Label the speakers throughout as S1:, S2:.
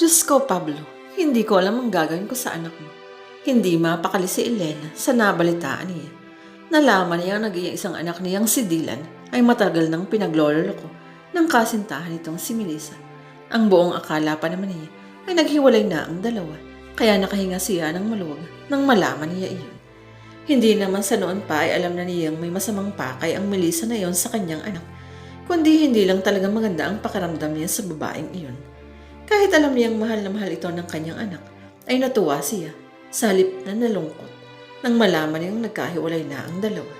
S1: Diyos ko, Pablo, hindi ko alam ang gagawin ko sa anak mo. Hindi mapakali si Elena sa nabalitaan niya. Nalaman niya nag isang anak niyang si Dylan ay matagal nang pinaglololo ko ng kasintahan nitong si Melissa. Ang buong akala pa naman niya ay naghiwalay na ang dalawa, kaya nakahinga siya ng maluwag nang malaman niya iyon. Hindi naman sa noon pa ay alam na niyang may masamang pakay ang Melissa na iyon sa kanyang anak, kundi hindi lang talaga maganda ang pakiramdam niya sa babaeng iyon. Kahit alam niyang mahal na mahal ito ng kanyang anak, ay natuwa siya sa halip na nalungkot nang malaman niyang nagkahiwalay na ang dalawa.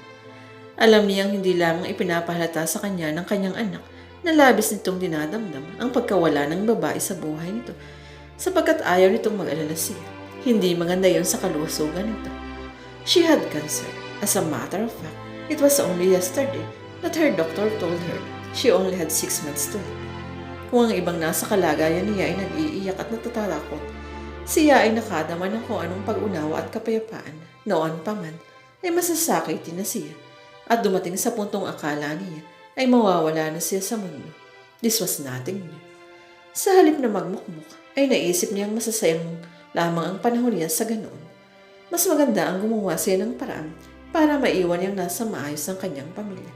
S1: Alam niyang hindi lamang ipinapahalata sa kanya ng kanyang anak na labis nitong dinadamdam ang pagkawala ng babae sa buhay nito sapagkat ayaw nitong mag-alala siya. Hindi maganda yon sa kalusugan nito. She had cancer. As a matter of fact, it was only yesterday that her doctor told her she only had six months to live. Kung ang ibang nasa kalagayan niya ay nag-iiyak at natatakot, siya ay nakadama ng kung anong pag-unawa at kapayapaan. Noon pa man, ay masasakitin na siya at dumating sa puntong akala niya ay mawawala na siya sa mundo. This was nothing new. Sa halip na magmukmuk, ay naisip niyang masasayang lamang ang panahon niya sa ganoon. Mas maganda ang gumawa siya ng paraan para maiwan niyang nasa maayos ang kanyang pamilya.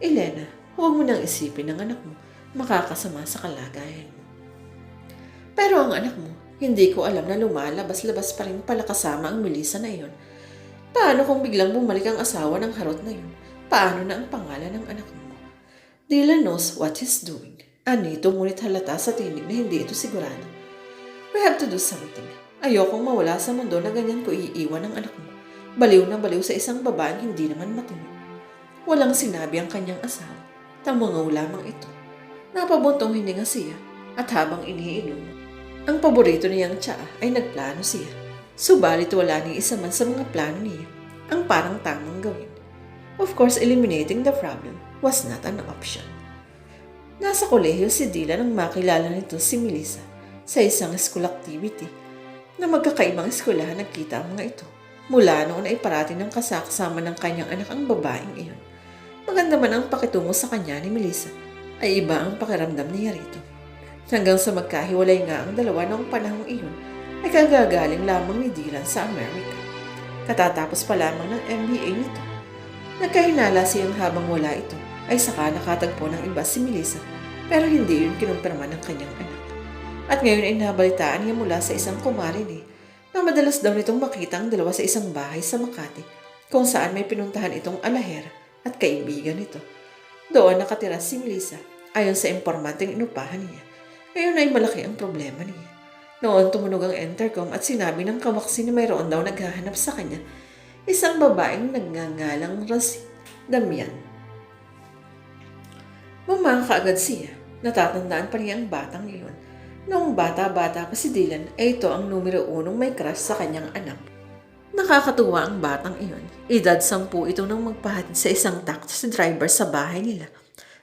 S1: Elena, huwag mo nang isipin ng anak mo makakasama sa kalagayan mo. Pero ang anak mo, hindi ko alam na lumalabas-labas pa rin pala kasama ang Melissa na iyon. Paano kung biglang bumalik ang asawa ng harot na yun? Paano na ang pangalan ng anak mo? Dylan knows what he's doing. Anito ngunit halata sa tinig na hindi ito sigurado. We have to do something. Ayokong mawala sa mundo na ganyan ko iiwan ng anak mo. Baliw na baliw sa isang babaeng hindi naman matino. Walang sinabi ang kanyang asawa. Tamangaw lamang ito. Napabuntong hininga siya at habang iniinom, ang paborito niyang tsaa ay nagplano siya. Subalit wala ni isa man sa mga plano niya ang parang tamang gawin. Of course, eliminating the problem was not an option. Nasa kolehiyo si Dylan nang makilala nito si Melissa sa isang school activity na magkakaibang eskwelahan nagkita ang mga ito. Mula noon ay parating ng kasakasama ng kanyang anak ang babaeng iyon. Maganda man ang pakitungo sa kanya ni Melissa, ay iba ang pakiramdam niya rito. Hanggang sa magkahiwalay nga ang dalawa noong panahong iyon, ay kagagaling lamang ni Dylan sa Amerika. Katatapos pa lamang ng MBA nito. Nagkahinala siyang habang wala ito, ay saka nakatagpo ng iba si Melissa, pero hindi yun kinumpirma ng kanyang anak. At ngayon ay nabalitaan niya mula sa isang kumarin eh, na madalas daw nitong makita ang dalawa sa isang bahay sa Makati, kung saan may pinuntahan itong alaher at kaibigan nito. Doon nakatira si Melissa, ayon sa impormanting inupahan niya. Ngayon ay malaki ang problema niya. Noon tumunog ang intercom at sinabi ng kawaksi na mayroon daw naghahanap sa kanya, isang babaeng nagngangalang Rosie Damian. Bumangka agad siya. Natatandaan pa niya ang batang iyon. Noong bata-bata pa si Dylan, ay ito ang numero unong may crush sa kanyang anak. Nakakatuwa ang batang iyon. Edad sampu ito nang magpahatid sa isang taxi driver sa bahay nila.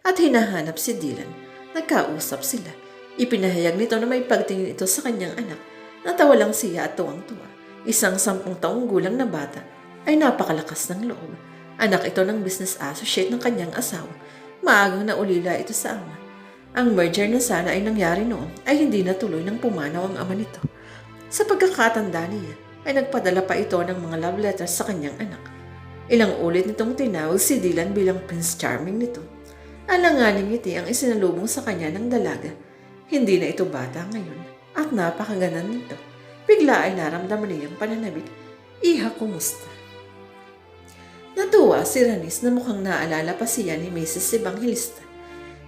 S1: At hinahanap si Dylan. Nagkausap sila. Ipinahayag nito na may pagtingin ito sa kanyang anak. Natawa lang siya at tuwang-tuwa. Isang sampung taong gulang na bata ay napakalakas ng loob. Anak ito ng business associate ng kanyang asawa. Maagang naulila ito sa ama. Ang merger na sana ay nangyari noon ay hindi natuloy nang pumanaw ang ama nito. Sa pagkakatanda niya, ay nagpadala pa ito ng mga love letters sa kanyang anak. Ilang ulit nitong tinawag si Dylan bilang Prince Charming nito. Alanganing ngiti ang isinalubong sa kanya ng dalaga. Hindi na ito bata ngayon at napakaganan nito. Bigla ay naramdaman niyang pananabik. Iha, kumusta? Natuwa si Ranis na mukhang naalala pa siya ni Mrs. Evangelista.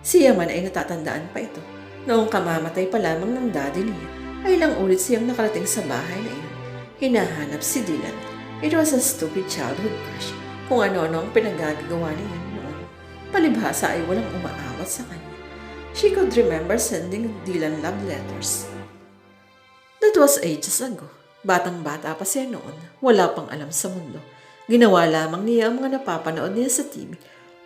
S1: Siya man ay natatandaan pa ito. Noong kamamatay pa lamang ng daddy niya, ay lang ulit siyang nakarating sa bahay na iyon. Hinahanap si Dylan. It was a stupid childhood crush. Kung ano-ano ang pinagagagawa niya. Palibhasa ay walang umaawat sa kanya. She could remember sending Dylan love letters. That was ages ago. Batang-bata pa siya noon. Wala pang alam sa mundo. Ginawa lamang niya ang mga napapanood niya sa TV.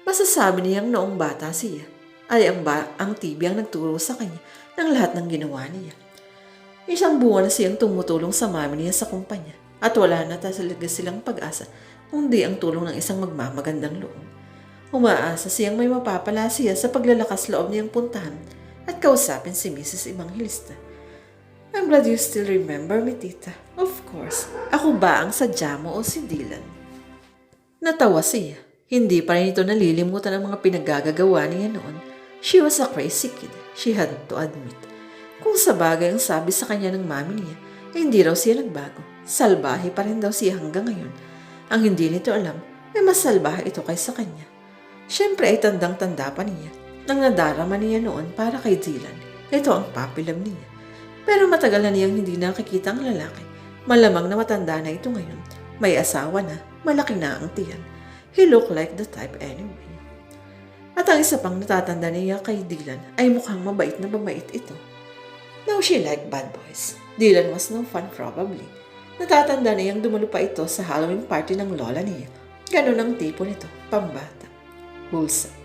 S1: Masasabi niyang noong bata siya ay ang, ba, ang TV ang nagturo sa kanya ng lahat ng ginawa niya. Isang buwan na siyang tumutulong sa mami niya sa kumpanya at wala na talaga silang pag-asa kundi ang tulong ng isang magmamagandang loob. Umaasa siyang may mapapala siya sa paglalakas loob niyang puntahan at kausapin si Mrs. Evangelista. I'm glad you still remember me, tita. Of course. Ako ba ang sadya mo o si Dylan? Natawa siya. Hindi pa rin ito nalilimutan ang mga pinaggagawa niya noon. She was a crazy kid, she had to admit. Kung sa bagay ang sabi sa kanya ng mami niya, ay hindi raw siya nagbago. Salbahe pa rin daw siya hanggang ngayon. Ang hindi nito alam, ay mas salbahe ito kaysa kanya. Siyempre ay tandang-tanda pa niya nang nadarama niya noon para kay Dylan. Ito ang papilam niya. Pero matagal na niyang hindi nakikita ang lalaki. Malamang na matanda na ito ngayon. May asawa na, malaki na ang tiyan. He looked like the type anyway. At ang isa pang natatanda niya kay Dylan ay mukhang mabait na bamait ito. Now she liked bad boys. Dylan was no fun probably. Natatanda niyang dumalo pa ito sa Halloween party ng lola niya. Ganun ang tipo nito, pambata. Wholesome.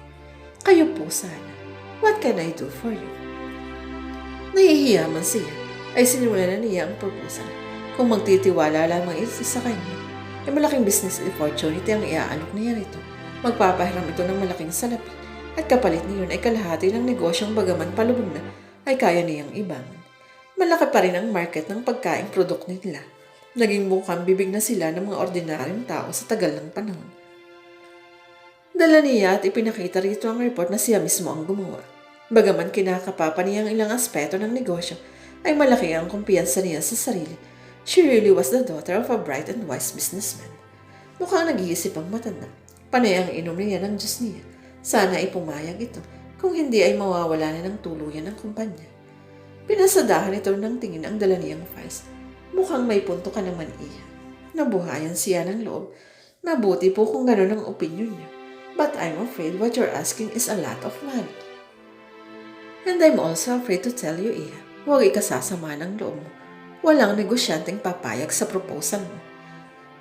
S1: Kayo po sana. What can I do for you? Nahihiya man siya, ay sinimulan na niya ang proposal. Kung magtitiwala lamang ito sa kanya, ay malaking business opportunity ang iaalok niya rito. Magpapahiram ito ng malaking salapi at kapalit niyon ay kalahati ng negosyong bagaman palubog na ay kaya niyang ibangon. Malaki pa rin ang market ng pagkaing product nila. Naging mukhang bibig na sila ng mga ordinaryong tao sa tagal ng panahon. Dala niya at ipinakita rito ang report na siya mismo ang gumawa. Bagaman kinakapapa niya ang ilang aspeto ng negosyo, ay malaki ang kumpiyansa niya sa sarili. She really was the daughter of a bright and wise businessman. Mukhang nag-iisip ang matanda. Panay ang inom niya ng Diyos niya. Sana ay pumayag ito, kung hindi ay mawawala na ng tuluyan ng kumpanya. Pinasadahan ito ng tingin ang dala niyang files. Mukhang may punto ka naman iya. Nabuhayan siya ng loob. Mabuti po kung gano'n ang opinion niya. But I'm afraid what you're asking is a lot of money. And I'm also afraid to tell you, Iha, huwag ikasasama ng loob mo. Walang negosyanteng papayag sa proposal mo.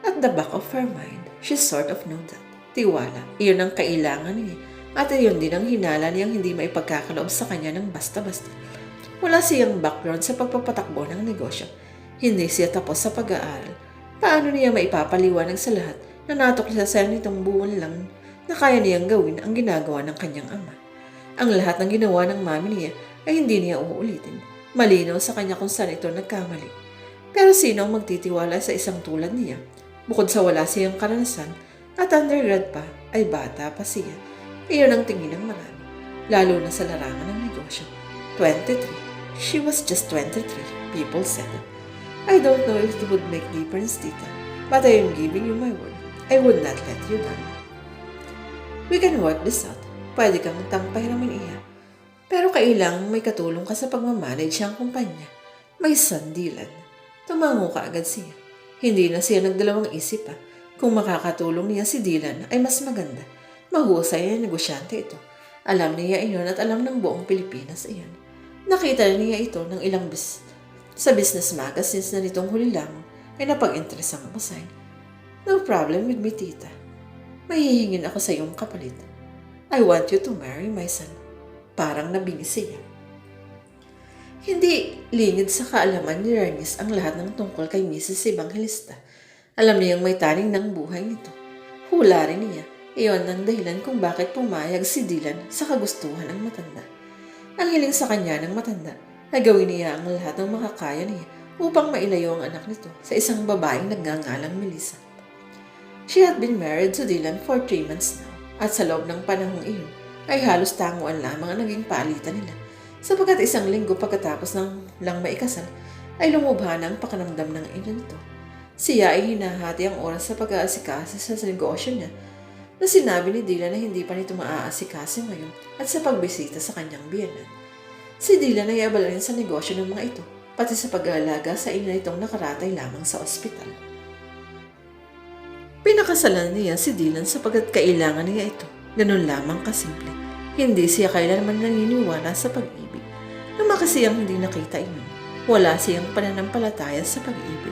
S1: At the back of her mind, she sort of knew that. Tiwala, iyon ang kailangan niya. At iyon din ang hinala niyang hindi maipagkakaloob sa kanya ng basta-basta. Wala siyang background sa pagpapatakbo ng negosyo. Hindi siya tapos sa pag-aaral. Paano niya maipapaliwanag sa lahat na natukla sa nitong buwan lang na kaya niyang gawin ang ginagawa ng kanyang ama? Ang lahat ng ginawa ng mami niya ay hindi niya uulitin. Malinaw sa kanya kung saan ito nagkamali. Pero sino ang magtitiwala sa isang tulad niya? Bukod sa wala siyang karanasan at undergrad pa, ay bata pa siya. Iyon ang tingin ng marami, lalo na sa larangan ng negosyo. 23. She was just 23, people said. I don't know if it would make difference, tita, but I am giving you my word. I would not let you down. We can work this out. Pwede kang magtampahiramin iya. Pero kailangang may katulong ka sa pagmamanage ang kumpanya. May sandilan. Tumango ka agad siya. Hindi na siya nagdalawang isip pa. Kung makakatulong niya si Dylan ay mas maganda. Mahusay na negosyante ito. Alam niya iyon at alam ng buong Pilipinas iyon. Nakita niya ito ng ilang bis sa business magazines na nitong huli lamang ay napag-interest ang masign. No problem with me, tita. Mahihingin ako sa iyong kapalit. I want you to marry my son. Parang nabingi siya. Hindi lingid sa kaalaman ni Ernest ang lahat ng tungkol kay Mrs. Evangelista. Alam niyang may taning ng buhay nito. Hula rin niya. Iyon ang dahilan kung bakit pumayag si Dylan sa kagustuhan ng matanda. Ang hiling sa kanya ng matanda ay gawin niya ang lahat ng makakaya niya upang mailayo ang anak nito sa isang babaeng nagngangalang Melissa. She had been married to Dylan for three months at sa loob ng panahong iyon ay halos tanguan lamang ang naging palitan nila sapagkat isang linggo pagkatapos ng lang maikasal ay lumubha na ang pakanamdam ng ina nito. Siya ay hinahati ang oras sa pag-aasikaso sa negosyo niya na sinabi ni Dylan na hindi pa nito maaasikaso ngayon at sa pagbisita sa kanyang biyanan. Si Dylan ay abala sa negosyo ng mga ito, pati sa pag-aalaga sa ina nitong nakaratay lamang sa ospital. Pinakasalan niya si Dylan sapagkat kailangan niya ito. Ganun lamang kasimple. Hindi siya kailanman naniniwala sa pag-ibig. Lumaki siyang hindi nakita iyon. Wala siyang pananampalataya sa pag-ibig.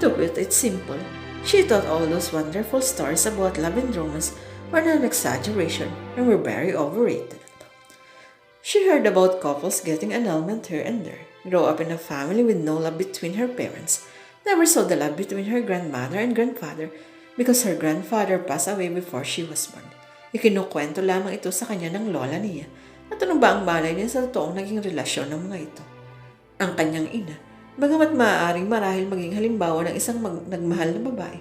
S1: To put it simple, she thought all those wonderful stories about love and romance were an exaggeration and were very overrated. She heard about couples getting annulment here and there, grow up in a family with no love between her parents, never saw the love between her grandmother and grandfather because her grandfather passed away before she was born. Ikinukwento lamang ito sa kanya ng lola niya at ano ba ang balay niya sa totoong naging relasyon ng mga ito. Ang kanyang ina Bagamat maaaring marahil maging halimbawa ng isang mag- nagmahal na babae,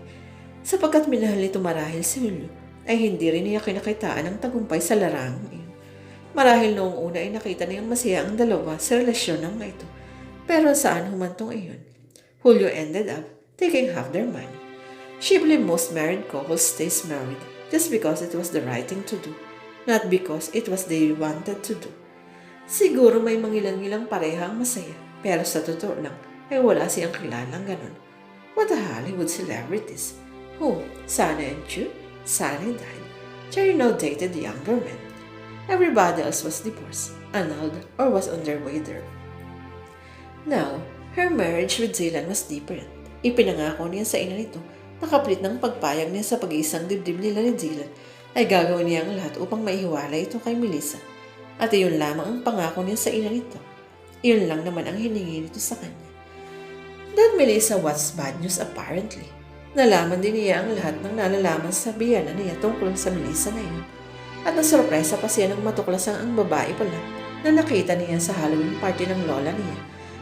S1: sapagkat minahal nito marahil si Julio, ay hindi rin niya kinakitaan ng tagumpay sa larangang iyon. Marahil noong una ay nakita niyang masaya ang dalawa sa relasyon ng ito. Pero saan humantong iyon? Julio ended up taking half their money. She believed most married couples stays married just because it was the right thing to do, not because it was they wanted to do. Siguro may mangilang-ilang pareha ang masaya, pero sa totoo lang, ay wala siyang kilalang ganun. What the Hollywood celebrities? Who? Sana and Chu? Sunny died. Cherry now dated younger men. Everybody else was divorced, annulled, or was on their way there. Now, her marriage with Zaylan was different. Ipinangako niya sa ina nito na kaplit ng pagpayag niya sa pag-iisang dibdib nila ni Zaylan ay gagawin niya ang lahat upang maihiwalay ito kay Melissa. At iyon lamang ang pangako niya sa ina nito. Iyon lang naman ang hiningi nito sa kanya. That Melissa was bad news apparently. Nalaman din niya ang lahat ng nalalaman sa biyana niya tungkol sa Melissa na iyon. At nasurpresa pa siya nang matuklasang ang babae pala na nakita niya sa Halloween party ng lola niya.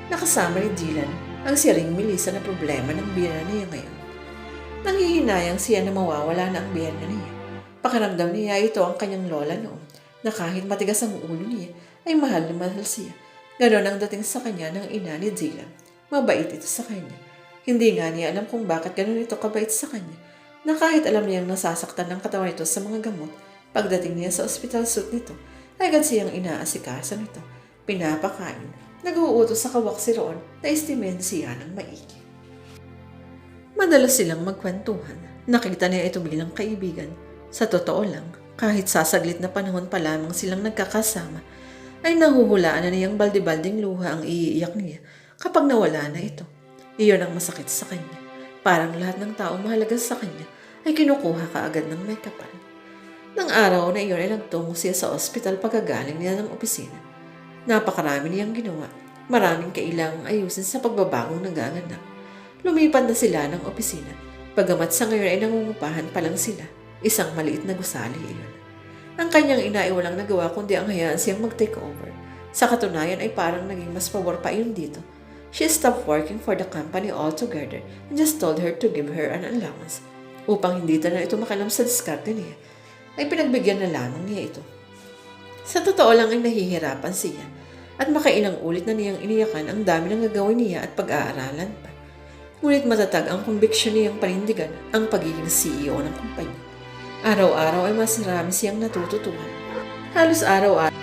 S1: Nakasama ni Dylan ang si Ring Melissa na problema ng biyana niya ngayon. Nanghihinayang siya na mawawala na ang biyana niya. Pakiramdam niya ito ang kanyang lola noon na kahit matigas ang ulo niya ay mahal na mahal siya. Ganon ang dating sa kanya ng ina ni Dylan. Mabait ito sa kanya. Hindi nga niya alam kung bakit ganon ito kabait sa kanya na kahit alam niyang nasasaktan ng katawan ito sa mga gamot, pagdating niya sa ospital suit nito, agad siyang inaasikaso nito. Pinapakain, nag-uutos sa kawaksi roon na istimen ng maigi. Madalas silang magkwentuhan. Nakita niya ito bilang kaibigan. Sa totoo lang, kahit sasaglit na panahon pa lamang silang nagkakasama, ay nahuhulaan na niyang balde-balding luha ang iiyak niya kapag nawala na ito. Iyon ang masakit sa kanya. Parang lahat ng tao mahalaga sa kanya ay kinukuha kaagad ng may kapal. Nang araw na iyon ay nagtungo siya sa ospital pagkagaling niya ng opisina. Napakarami niyang ginawa. Maraming kailangang ayusin sa pagbabagong nagaganap. Lumipan na sila ng opisina. Pagamat sa ngayon ay nangungupahan pa lang sila. Isang maliit na gusali iyon. Ang kanyang ina ay walang nagawa kundi ang hayaan siyang mag-take over. Sa katunayan ay parang naging mas pabor pa iyon dito. She stopped working for the company altogether and just told her to give her an allowance. Upang hindi na ito makalam sa diskarte niya, ay pinagbigyan na lamang niya ito. Sa totoo lang ay nahihirapan siya at makailang ulit na niyang iniyakan ang dami ng gagawin niya at pag-aaralan pa. Ngunit matatag ang conviction niyang panindigan ang pagiging CEO ng kumpanya. Araw-araw ay mas marami siyang natututuhan. Halos araw-araw